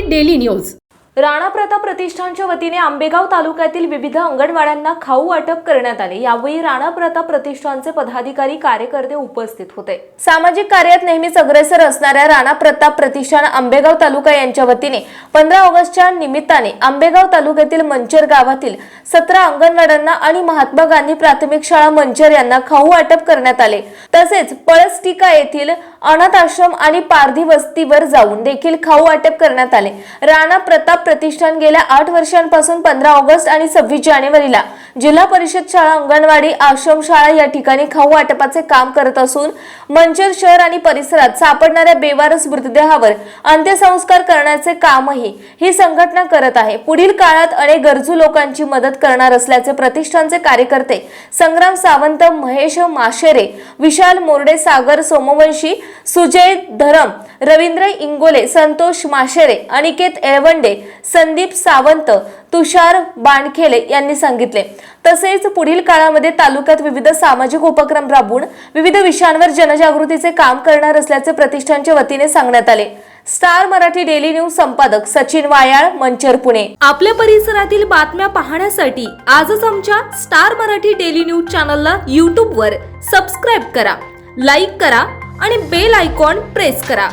Marathi daily news Rana Pratap प्रतिष्ठानच्या वतीने आंबेगाव तालुक्यातील विविध अंगणवाड्यांना खाऊ वाटप करण्यात आले. यावेळी राणा प्रताप प्रतिष्ठानचे पदाधिकारी कार्यकर्ते उपस्थित होते. सामाजिक कार्यात नेहमीच अग्रेसर असणाऱ्या राणा प्रताप प्रतिष्ठान आंबेगाव तालुका यांच्या वतीने पंधरा ऑगस्टच्या निमित्ताने आंबेगाव तालुक्यातील मंचर गावातील सतरा अंगणवाड्यांना आणि महात्मा गांधी प्राथमिक शाळा मंचर यांना खाऊ वाटप करण्यात आले. तसेच पळसटिका येथील अनाथ आश्रम आणि पारधी वस्तीवर जाऊन देखील खाऊ वाटप करण्यात आले. राणा प्रताप प्रतिष्ठान गेल्या आठ वर्षांपासून पंधरा ऑगस्ट आणि सव्वीस जानेवारीला जिल्हा परिषद शाळा अंगणवाडी आश्रमशाळा या ठिकाणी खाऊ वाटपाचे काम करत असून मंचर शहर आणि परिसरात सापडणाऱ्या बेवारस मृतदेहावर अंत्यसंस्कार करण्याचे कामही ही संघटना करत आहे. पुढील काळात अनेक गरजू लोकांची मदत करणार असल्याचे प्रतिष्ठानचे कार्यकर्ते संग्राम सावंत महेश माशेरे विशाल मोर्डे सागर सोमवंशी सुजय धरम रवींद्र इंगोले संतोष माशेरे अनिकेत एळवंडे संदीप सावंत तुषार बाणखेले यांनी सांगितले. तसेच पुढील काळामध्ये तालुक्यात विविध सामाजिक उपक्रम राबवून विविध विषयांवर जनजागृतीचे काम करणार असल्याचे प्रतिष्ठानच्या वतीने सांगण्यात आले. स्टार मराठी डेली न्यूज संपादक सचिन वायाळ मंचर पुणे. आपल्या परिसरातील बातम्या पाहण्यासाठी आजच आमच्या स्टार मराठी डेली न्यूज चॅनलला यूट्यूबवर सबस्क्राईब करा लाईक करा आणि बेल आयकॉन प्रेस करा.